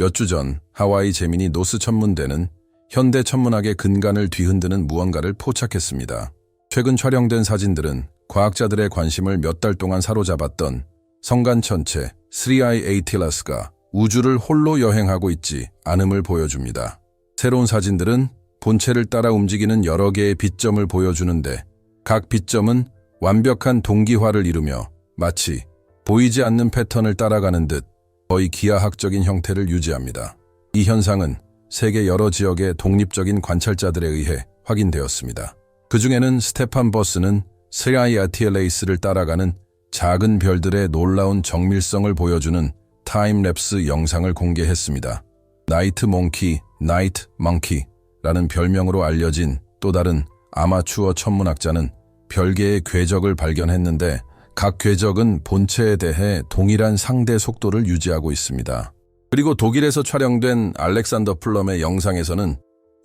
몇 주 전 하와이 제민이 노스 천문대는 현대 천문학의 근간을 뒤흔드는 무언가를 포착했습니다. 최근 촬영된 사진들은 과학자들의 관심을 몇 달 동안 사로잡았던 성간천체 3i 에이틸러스가 우주를 홀로 여행하고 있지 않음을 보여줍니다. 새로운 사진들은 본체를 따라 움직이는 여러 개의 빛점을 보여주는데 각 빛점은 완벽한 동기화를 이루며 마치 보이지 않는 패턴을 따라가는 듯 거의 기하학적인 형태를 유지합니다. 이 현상은 세계 여러 지역의 독립적인 관찰자들에 의해 확인되었습니다. 그 중에는 스테판 버스는 스라이 아티엘레이스를 따라가는 작은 별들의 놀라운 정밀성을 보여주는 타임랩스 영상을 공개했습니다. 나이트 몽키, 나이트 멍키라는 별명으로 알려진 또 다른 아마추어 천문학자는 별개의 궤적을 발견했는데 각 궤적은 본체에 대해 동일한 상대 속도를 유지하고 있습니다. 그리고 독일에서 촬영된 알렉산더 플럼의 영상에서는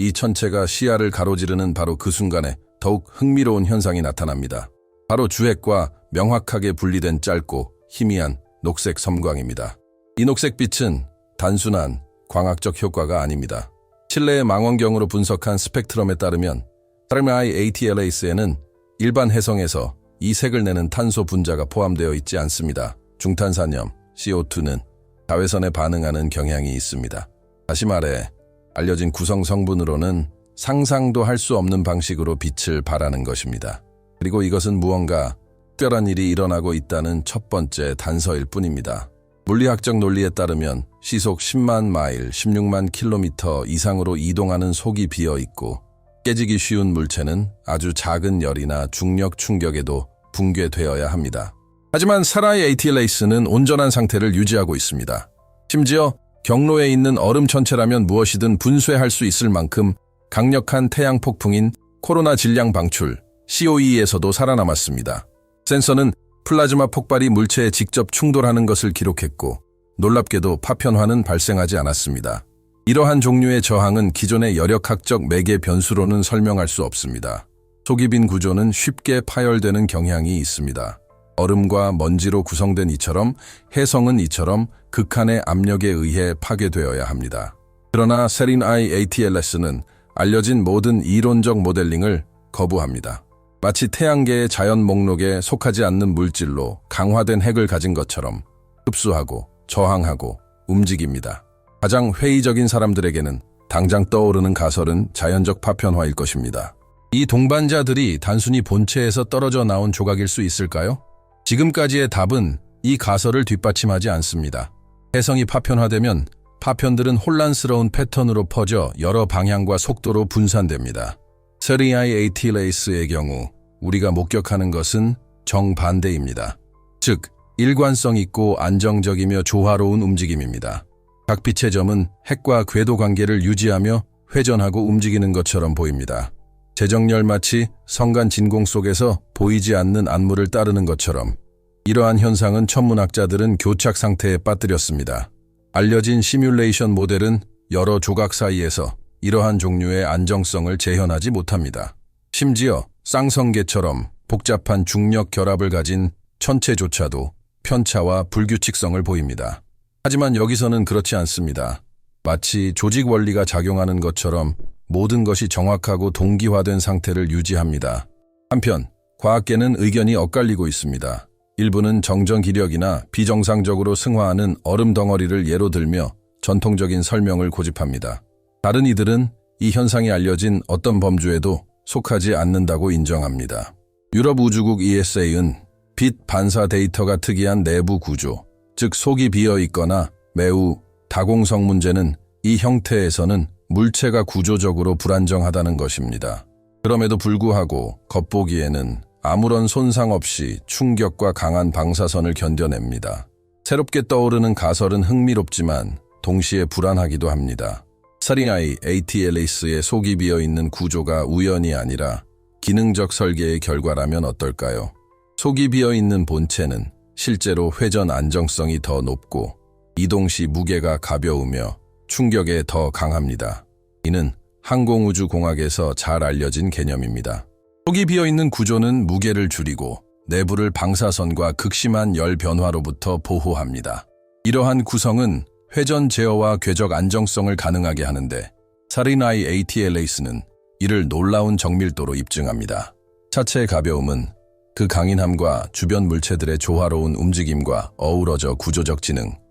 이 천체가 시야를 가로지르는 바로 그 순간에 더욱 흥미로운 현상이 나타납니다. 바로 주핵과 명확하게 분리된 짧고 희미한 녹색 섬광입니다. 이 녹색 빛은 단순한 광학적 효과가 아닙니다. 칠레의 망원경으로 분석한 스펙트럼에 따르면 타르마이 ATLAS에는 일반 해성에서 이 색을 내는 탄소 분자가 포함되어 있지 않습니다. 중탄산염, CO2는 자외선에 반응하는 경향이 있습니다. 다시 말해 알려진 구성 성분으로는 상상도 할 수 없는 방식으로 빛을 발하는 것입니다. 그리고 이것은 무언가 특별한 일이 일어나고 있다는 첫 번째 단서일 뿐입니다. 물리학적 논리에 따르면 시속 10만 마일, 16만 킬로미터 이상으로 이동하는 속이 비어 있고 깨지기 쉬운 물체는 아주 작은 열이나 중력 충격에도 붕괴되어야 합니다. 하지만 사라이 ATLAS는 온전한 상태를 유지하고 있습니다. 심지어 경로에 있는 얼음 천체라면 무엇이든 분쇄할 수 있을 만큼 강력한 태양 폭풍인 코로나 질량 방출 COE에서도 살아남았습니다. 센서는 플라즈마 폭발이 물체에 직접 충돌하는 것을 기록했고 놀랍게도 파편화는 발생하지 않았습니다. 이러한 종류의 저항은 기존의 여력학적 매개 변수로는 설명할 수 없습니다. 속이 빈 구조는 쉽게 파열되는 경향이 있습니다. 얼음과 먼지로 구성된 이처럼 해성은 이처럼 극한의 압력에 의해 파괴되어야 합니다. 그러나 세린 I ATLS는 알려진 모든 이론적 모델링을 거부합니다. 마치 태양계의 자연 목록에 속하지 않는 물질로 강화된 핵을 가진 것처럼 흡수하고 저항하고 움직입니다. 가장 회의적인 사람들에게는 당장 떠오르는 가설은 자연적 파편화일 것입니다. 이 동반자들이 단순히 본체에서 떨어져 나온 조각일 수 있을까요? 지금까지의 답은 이 가설을 뒷받침하지 않습니다. 해성이 파편화되면 파편들은 혼란스러운 패턴으로 퍼져 여러 방향과 속도로 분산됩니다. 세리아이 에이틸레이스의 경우 우리가 목격하는 것은 정반대입니다. 즉, 일관성 있고 안정적이며 조화로운 움직임입니다. 각 빛의 점은 핵과 궤도 관계를 유지하며 회전하고 움직이는 것처럼 보입니다. 재정렬 마치 성간 진공 속에서 보이지 않는 안무를 따르는 것처럼 이러한 현상은 천문학자들은 교착 상태에 빠뜨렸습니다. 알려진 시뮬레이션 모델은 여러 조각 사이에서 이러한 종류의 안정성을 재현하지 못합니다. 심지어 쌍성계처럼 복잡한 중력 결합을 가진 천체조차도 편차와 불규칙성을 보입니다. 하지만 여기서는 그렇지 않습니다. 마치 조직 원리가 작용하는 것처럼 모든 것이 정확하고 동기화된 상태를 유지합니다. 한편 과학계는 의견이 엇갈리고 있습니다. 일부는 정전 기력이나 비정상적으로 승화하는 얼음 덩어리를 예로 들며 전통적인 설명을 고집합니다. 다른 이들은 이 현상이 알려진 어떤 범주에도 속하지 않는다고 인정합니다. 유럽 우주국 ESA는 빛 반사 데이터가 특이한 내부 구조, 즉 속이 비어 있거나 매우 다공성 문제는 이 형태에서는 물체가 구조적으로 불안정하다는 것입니다. 그럼에도 불구하고 겉보기에는 아무런 손상 없이 충격과 강한 방사선을 견뎌냅니다. 새롭게 떠오르는 가설은 흥미롭지만 동시에 불안하기도 합니다. 사링아이 ATLAS의 속이 비어 있는 구조가 우연이 아니라 기능적 설계의 결과라면 어떨까요? 속이 비어 있는 본체는 실제로 회전 안정성이 더 높고 이동 시 무게가 가벼우며 충격에 더 강합니다. 이는 항공우주공학에서 잘 알려진 개념입니다. 속이 비어있는 구조는 무게를 줄이고 내부를 방사선과 극심한 열 변화로부터 보호합니다. 이러한 구성은 회전 제어와 궤적 안정성을 가능하게 하는데 사리나이 ATLAS는 이를 놀라운 정밀도로 입증합니다. 차체의 가벼움은 그 강인함과 주변 물체들의 조화로운 움직임과 어우러져 구조적 지능, 즉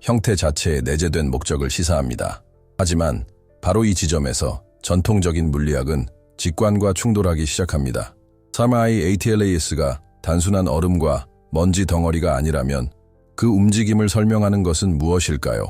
형태 자체에 내재된 목적을 시사합니다. 하지만 바로 이 지점에서 전통적인 물리학은 직관과 충돌하기 시작합니다. 사마이 ATLAS가 단순한 얼음과 먼지 덩어리가 아니라면 그 움직임을 설명하는 것은 무엇일까요?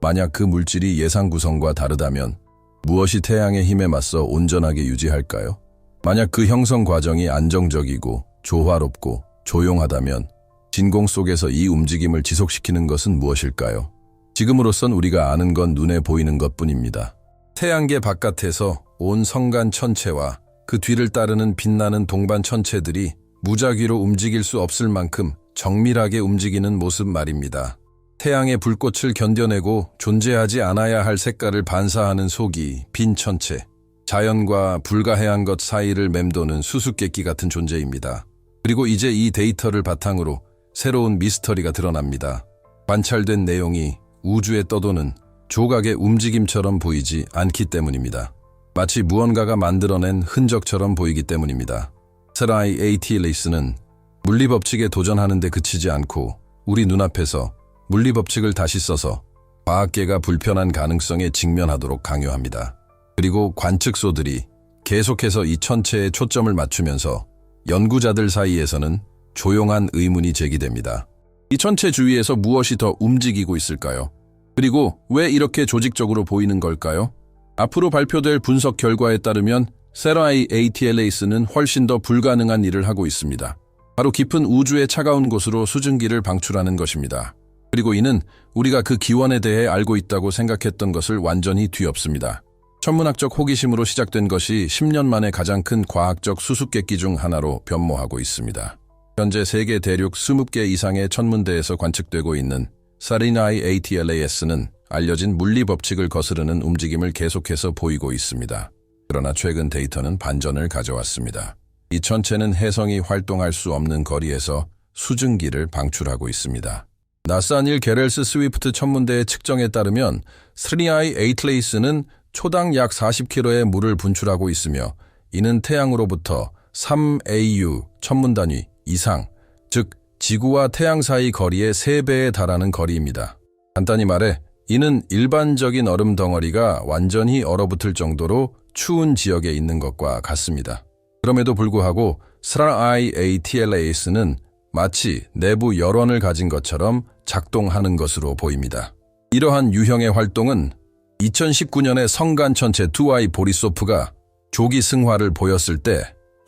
만약 그 물질이 예상 구성과 다르다면 무엇이 태양의 힘에 맞서 온전하게 유지할까요? 만약 그 형성 과정이 안정적이고 조화롭고 조용하다면 진공 속에서 이 움직임을 지속시키는 것은 무엇일까요? 지금으로선 우리가 아는 건 눈에 보이는 것 뿐입니다. 태양계 바깥에서 온 성간 천체와 그 뒤를 따르는 빛나는 동반 천체들이 무작위로 움직일 수 없을 만큼 정밀하게 움직이는 모습 말입니다. 태양의 불꽃을 견뎌내고 존재하지 않아야 할 색깔을 반사하는 속이 빈 천체, 자연과 불가해한 것 사이를 맴도는 수수께끼 같은 존재입니다. 그리고 이제 이 데이터를 바탕으로 새로운 미스터리가 드러납니다. 관찰된 내용이 우주에 떠도는 조각의 움직임처럼 보이지 않기 때문입니다. 마치 무언가가 만들어낸 흔적처럼 보이기 때문입니다. 세라이 ATLAS는 물리법칙에 도전하는 데 그치지 않고 우리 눈앞에서 물리법칙을 다시 써서 과학계가 불편한 가능성에 직면하도록 강요합니다. 그리고 관측소들이 계속해서 이 천체에 초점을 맞추면서 연구자들 사이에서는 조용한 의문이 제기됩니다. 이 천체 주위에서 무엇이 더 움직이고 있을까요? 그리고 왜 이렇게 조직적으로 보이는 걸까요? 앞으로 발표될 분석 결과에 따르면 세라이 ATLAS는 훨씬 더 불가능한 일을 하고 있습니다. 바로 깊은 우주의 차가운 곳으로 수증기를 방출하는 것입니다. 그리고 이는 우리가 그 기원에 대해 알고 있다고 생각했던 것을 완전히 뒤엎습니다. 천문학적 호기심으로 시작된 것이 10년 만에 가장 큰 과학적 수수께끼 중 하나로 변모하고 있습니다. 현재 세계 대륙 20개 이상의 천문대에서 관측되고 있는 사리나이 ATLAS는 알려진 물리 법칙을 거스르는 움직임을 계속해서 보이고 있습니다. 그러나 최근 데이터는 반전을 가져왔습니다. 이 천체는 해성이 활동할 수 없는 거리에서 수증기를 방출하고 있습니다. 닐 게렐스 스위프트 천문대의 측정에 따르면 스리아이 에이틀레이스는 초당 약 40km의 물을 분출하고 있으며 이는 태양으로부터 3AU 천문 단위 이상, 즉 지구와 태양 사이 거리의 3배에 달하는 거리입니다. 간단히 말해 이는 일반적인 얼음 덩어리가 완전히 얼어붙을 정도로 추운 지역에 있는 것과 같습니다. 그럼에도 불구하고 스라아이 ATLAS는 마치 내부 열원을 가진 것처럼 작동하는 것으로 보입니다. 이러한 유형의 활동은 2019년에 성간천체 2I 보리소프가 조기 승화를 보였을 때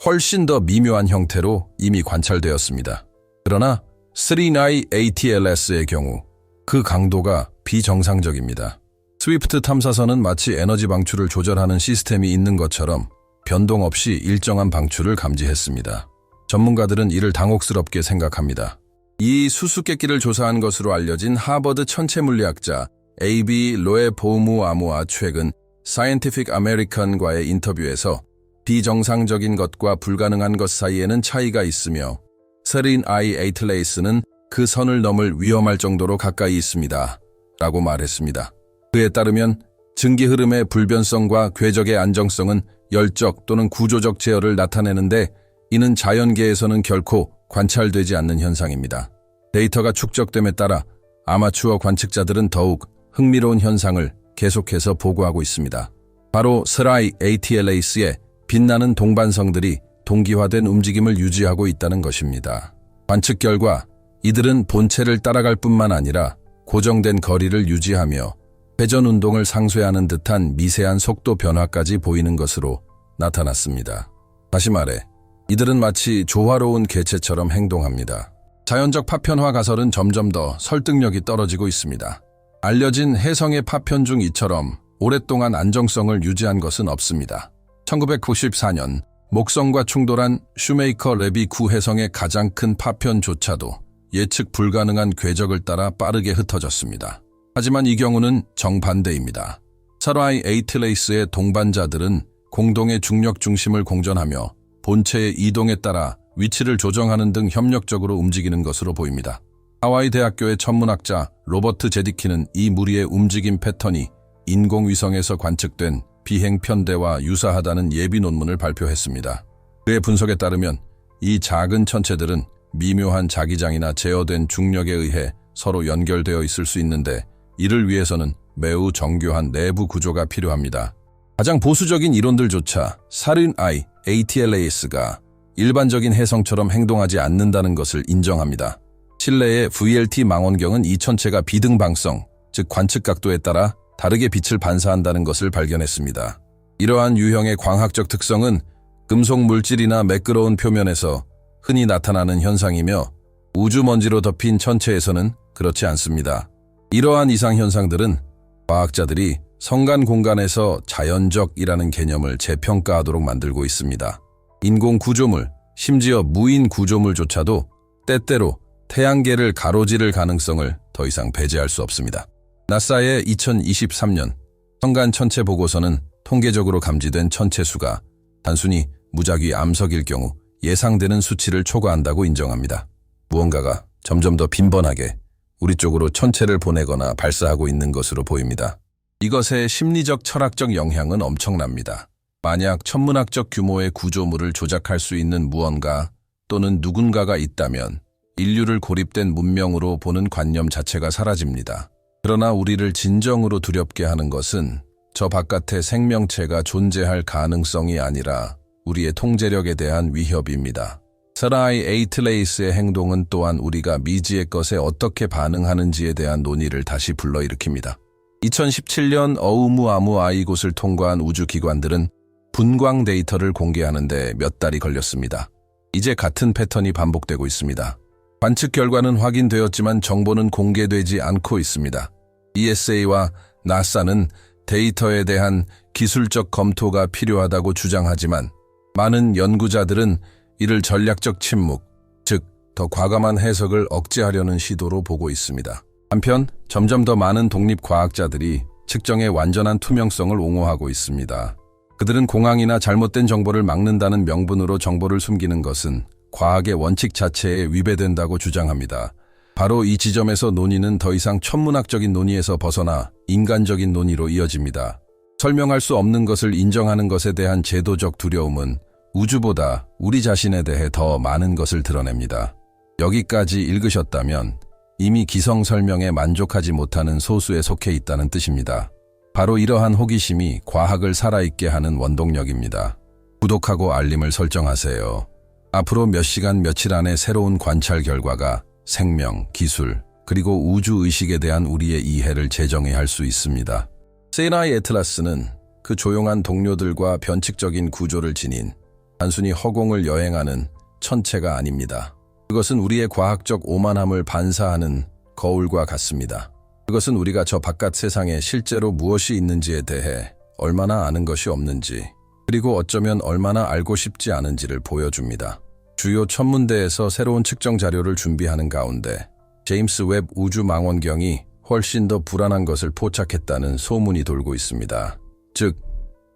훨씬 더 미묘한 형태로 이미 관찰되었습니다. 그러나 3I ATLS의 경우 그 강도가 비정상적입니다. 스위프트 탐사선은 마치 에너지 방출을 조절하는 시스템이 있는 것처럼 변동 없이 일정한 방출을 감지했습니다. 전문가들은 이를 당혹스럽게 생각합니다. 이 수수께끼를 조사한 것으로 알려진 하버드 천체물리학자 A.B. 로에 보무 아무와 최근 Scientific American과의 인터뷰에서 비정상적인 것과 불가능한 것 사이에는 차이가 있으며 세린 아이 에이틀레이스는 그 선을 넘을 위험할 정도로 가까이 있습니다. 라고 말했습니다. 그에 따르면 증기 흐름의 불변성과 궤적의 안정성은 열적 또는 구조적 제어를 나타내는데 이는 자연계에서는 결코 관찰되지 않는 현상입니다. 데이터가 축적됨에 따라 아마추어 관측자들은 더욱 흥미로운 현상을 계속해서 보고하고 있습니다. 바로 스라이 ATLAS의 빛나는 동반성들이 동기화된 움직임을 유지하고 있다는 것입니다. 관측 결과 이들은 본체를 따라갈 뿐만 아니라 고정된 거리를 유지하며 회전 운동을 상쇄하는 듯한 미세한 속도 변화까지 보이는 것으로 나타났습니다. 다시 말해, 이들은 마치 조화로운 개체처럼 행동합니다. 자연적 파편화 가설은 점점 더 설득력이 떨어지고 있습니다. 알려진 해성의 파편 중 이처럼 오랫동안 안정성을 유지한 것은 없습니다. 1994년 목성과 충돌한 슈메이커 레비 구해성의 가장 큰 파편조차도 예측 불가능한 궤적을 따라 빠르게 흩어졌습니다. 하지만 이 경우는 정반대입니다. 사라이 에이틀레이스의 동반자들은 공동의 중력 중심을 공전하며 본체의 이동에 따라 위치를 조정하는 등 협력적으로 움직이는 것으로 보입니다. 하와이 대학교의 천문학자 로버트 제디키는 이 무리의 움직임 패턴이 인공위성에서 관측된 비행 편대와 유사하다는 예비 논문을 발표했습니다. 그의 분석에 따르면 이 작은 천체들은 미묘한 자기장이나 제어된 중력에 의해 서로 연결되어 있을 수 있는데 이를 위해서는 매우 정교한 내부 구조가 필요합니다. 가장 보수적인 이론들조차 살인 I, ATLAS가 일반적인 해성처럼 행동하지 않는다는 것을 인정합니다. 실내의 VLT 망원경은 이 천체가 비등방성, 즉 관측 각도에 따라 다르게 빛을 반사한다는 것을 발견했습니다. 이러한 유형의 광학적 특성은 금속 물질이나 매끄러운 표면에서 흔히 나타나는 현상이며 우주 먼지로 덮인 천체에서는 그렇지 않습니다. 이러한 이상 현상들은 과학자들이 성간 공간에서 자연적이라는 개념을 재평가하도록 만들고 있습니다. 인공 구조물, 심지어 무인 구조물조차도 때때로 태양계를 가로지를 가능성을 더 이상 배제할 수 없습니다. 나사의 2023년 성간 천체 보고서는 통계적으로 감지된 천체 수가 단순히 무작위 암석일 경우 예상되는 수치를 초과한다고 인정합니다. 무언가가 점점 더 빈번하게 우리 쪽으로 천체를 보내거나 발사하고 있는 것으로 보입니다. 이것의 심리적 철학적 영향은 엄청납니다. 만약 천문학적 규모의 구조물을 조작할 수 있는 무언가 또는 누군가가 있다면 인류를 고립된 문명으로 보는 관념 자체가 사라집니다. 그러나 우리를 진정으로 두렵게 하는 것은 저 바깥에 생명체가 존재할 가능성이 아니라 우리의 통제력에 대한 위협입니다. 사라이 에이틀레이스의 행동은 또한 우리가 미지의 것에 어떻게 반응하는지에 대한 논의를 다시 불러일으킵니다. 2017년 어우무아무 아이 곳을 통과한 우주기관들은 분광 데이터를 공개하는데 몇 달이 걸렸습니다. 이제 같은 패턴이 반복되고 있습니다. 관측 결과는 확인되었지만 정보는 공개되지 않고 있습니다. ESA와 나사는 데이터에 대한 기술적 검토가 필요하다고 주장하지만 많은 연구자들은 이를 전략적 침묵, 즉, 더 과감한 해석을 억제하려는 시도로 보고 있습니다. 한편, 점점 더 많은 독립 과학자들이 측정의 완전한 투명성을 옹호하고 있습니다. 그들은 공항이나 잘못된 정보를 막는다는 명분으로 정보를 숨기는 것은 과학의 원칙 자체에 위배된다고 주장합니다. 바로 이 지점에서 논의는 더 이상 천문학적인 논의에서 벗어나 인간적인 논의로 이어집니다. 설명할 수 없는 것을 인정하는 것에 대한 제도적 두려움은 우주보다 우리 자신에 대해 더 많은 것을 드러냅니다. 여기까지 읽으셨다면 이미 기성 설명에 만족하지 못하는 소수에 속해 있다는 뜻입니다. 바로 이러한 호기심이 과학을 살아있게 하는 원동력입니다. 구독하고 알림을 설정하세요. 앞으로 몇 시간 며칠 안에 새로운 관찰 결과가 생명, 기술, 그리고 우주의식에 대한 우리의 이해를 재정의할 수 있습니다. 세나이 에틀라스는 그 조용한 동료들과 변칙적인 구조를 지닌 단순히 허공을 여행하는 천체가 아닙니다. 그것은 우리의 과학적 오만함을 반사하는 거울과 같습니다. 그것은 우리가 저 바깥 세상에 실제로 무엇이 있는지에 대해 얼마나 아는 것이 없는지, 그리고 어쩌면 얼마나 알고 싶지 않은지를 보여줍니다. 주요 천문대에서 새로운 측정 자료를 준비하는 가운데 제임스 웹 우주 망원경이 훨씬 더 불안한 것을 포착했다는 소문이 돌고 있습니다. 즉,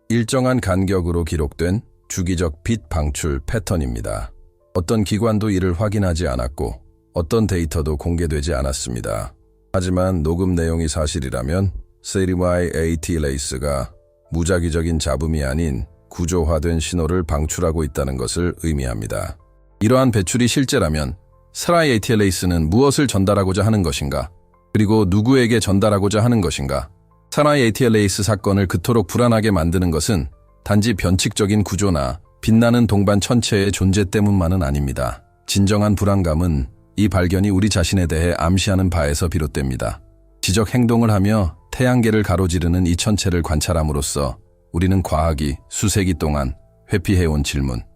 일정한 간격으로 기록된 주기적 빛 방출 패턴입니다. 어떤 기관도 이를 확인하지 않았고 어떤 데이터도 공개되지 않았습니다. 하지만 녹음 내용이 사실이라면 세리마이 AT 레이스가 무작위적인 잡음이 아닌 구조화된 신호를 방출하고 있다는 것을 의미합니다. 이러한 배출이 실제라면 스라이 ATLA스는 무엇을 전달하고자 하는 것인가? 그리고 누구에게 전달하고자 하는 것인가? 사라이 ATLA스 사건을 그토록 불안하게 만드는 것은 단지 변칙적인 구조나 빛나는 동반 천체의 존재 때문만은 아닙니다. 진정한 불안감은 이 발견이 우리 자신에 대해 암시하는 바에서 비롯됩니다. 지적 행동을 하며 태양계를 가로지르는 이 천체를 관찰함으로써 우리는 과학이 수세기 동안 회피해온 질문, 즉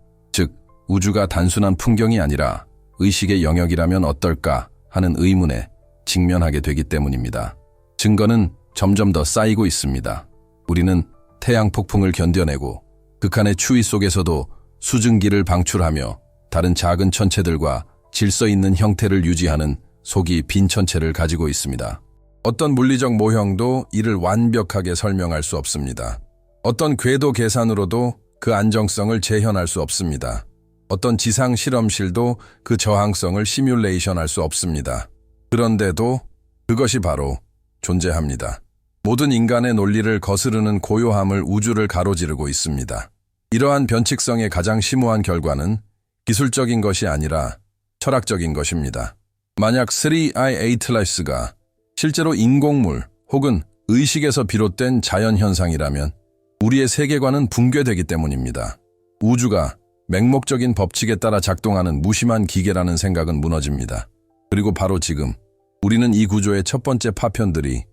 우주가 단순한 풍경이 아니라 의식의 영역이라면 어떨까 하는 의문에 직면하게 되기 때문입니다. 증거는 점점 더 쌓이고 있습니다. 우리는 태양 폭풍을 견뎌내고 극한의 추위 속에서도 수증기를 방출하며 다른 작은 천체들과 질서 있는 형태를 유지하는 속이 빈 천체를 가지고 있습니다. 어떤 물리적 모형도 이를 완벽하게 설명할 수 없습니다. 어떤 궤도 계산으로도 그 안정성을 재현할 수 없습니다. 어떤 지상 실험실도 그 저항성을 시뮬레이션 할 수 없습니다. 그런데도 그것이 바로 존재합니다. 모든 인간의 논리를 거스르는 고요함을 우주를 가로지르고 있습니다. 이러한 변칙성의 가장 심오한 결과는 기술적인 것이 아니라 철학적인 것입니다. 만약 3i 에이틀라이스가 실제로 인공물 혹은 의식에서 비롯된 자연현상이라면 우리의 세계관은 붕괴되기 때문입니다. 우주가 맹목적인 법칙에 따라 작동하는 무심한 기계라는 생각은 무너집니다. 그리고 바로 지금 우리는 이 구조의 첫 번째 파편들이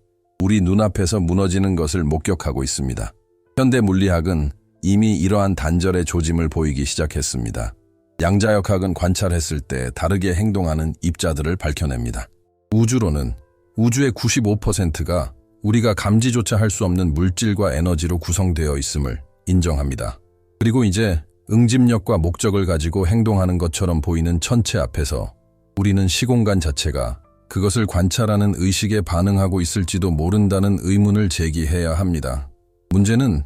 우리 눈앞에서 무너지는 것을 목격하고 있습니다. 현대 물리학은 이미 이러한 단절의 조짐을 보이기 시작했습니다. 양자역학은 관찰했을 때 다르게 행동하는 입자들을 밝혀냅니다. 우주로는 우주의 95%가 우리가 감지조차 할 수 없는 물질과 에너지로 구성되어 있음을 인정합니다. 그리고 이제 응집력과 목적을 가지고 행동하는 것처럼 보이는 천체 앞에서 우리는 시공간 자체가 그것을 관찰하는 의식에 반응하고 있을지도 모른다는 의문을 제기해야 합니다. 문제는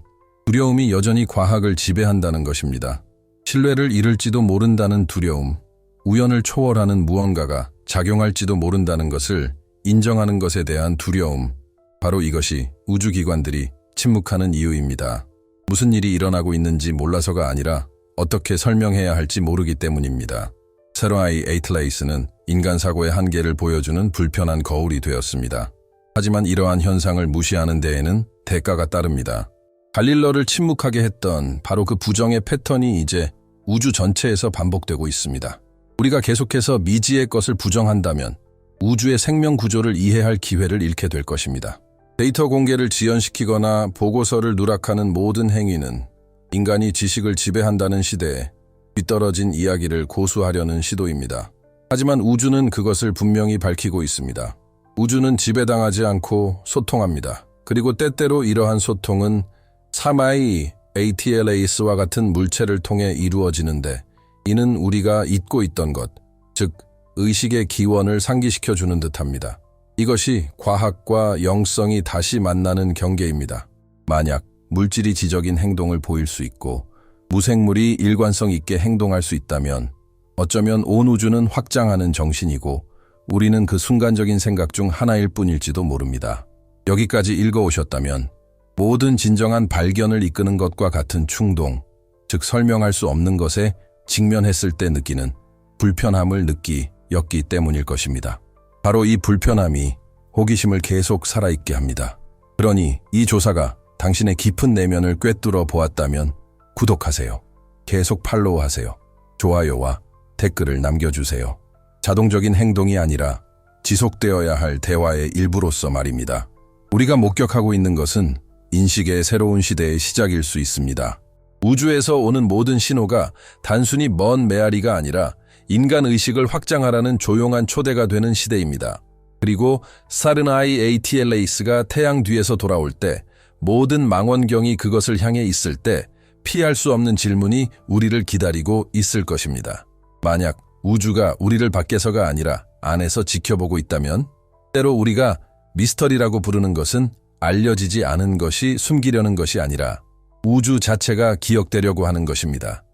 두려움이 여전히 과학을 지배한다는 것입니다. 신뢰를 잃을지도 모른다는 두려움, 우연을 초월하는 무언가가 작용할지도 모른다는 것을 인정하는 것에 대한 두려움, 바로 이것이 우주기관들이 침묵하는 이유입니다. 무슨 일이 일어나고 있는지 몰라서가 아니라 어떻게 설명해야 할지 모르기 때문입니다. 세로아이 에이틀레이스는 인간 사고의 한계를 보여주는 불편한 거울이 되었습니다. 하지만 이러한 현상을 무시하는 데에는 대가가 따릅니다. 갈릴러를 침묵하게 했던 바로 그 부정의 패턴이 이제 우주 전체에서 반복되고 있습니다. 우리가 계속해서 미지의 것을 부정한다면 우주의 생명 구조를 이해할 기회를 잃게 될 것입니다. 데이터 공개를 지연시키거나 보고서를 누락하는 모든 행위는 인간이 지식을 지배한다는 시대에 뒤떨어진 이야기를 고수하려는 시도입니다. 하지만 우주는 그것을 분명히 밝히고 있습니다. 우주는 지배당하지 않고 소통합니다. 그리고 때때로 이러한 소통은 사마이 ATLAS와 같은 물체를 통해 이루어지는데 이는 우리가 잊고 있던 것, 즉 의식의 기원을 상기시켜 주는 듯합니다. 이것이 과학과 영성이 다시 만나는 경계입니다. 만약 물질이 지적인 행동을 보일 수 있고 무생물이 일관성 있게 행동할 수 있다면 어쩌면 온 우주는 확장하는 정신이고 우리는 그 순간적인 생각 중 하나일 뿐일지도 모릅니다. 여기까지 읽어오셨다면 모든 진정한 발견을 이끄는 것과 같은 충동, 즉 설명할 수 없는 것에 직면했을 때 느끼는 불편함을 느끼 였기 때문일 것입니다. 바로 이 불편함이 호기심을 계속 살아있게 합니다. 그러니 이 조사가 당신의 깊은 내면을 꿰뚫어 보았다면 구독하세요. 계속 팔로우하세요. 좋아요와 댓글을 남겨주세요. 자동적인 행동이 아니라 지속되어야 할 대화의 일부로서 말입니다. 우리가 목격하고 있는 것은 인식의 새로운 시대의 시작일 수 있습니다. 우주에서 오는 모든 신호가 단순히 먼 메아리가 아니라 인간 의식을 확장하라는 조용한 초대가 되는 시대입니다. 그리고 사르나이 ATLAS가 태양 뒤에서 돌아올 때 모든 망원경이 그것을 향해 있을 때 피할 수 없는 질문이 우리를 기다리고 있을 것입니다. 만약 우주가 우리를 밖에서가 아니라 안에서 지켜보고 있다면 때로 우리가 미스터리라고 부르는 것은 알려지지 않은 것이 숨기려는 것이 아니라 우주 자체가 기억되려고 하는 것입니다.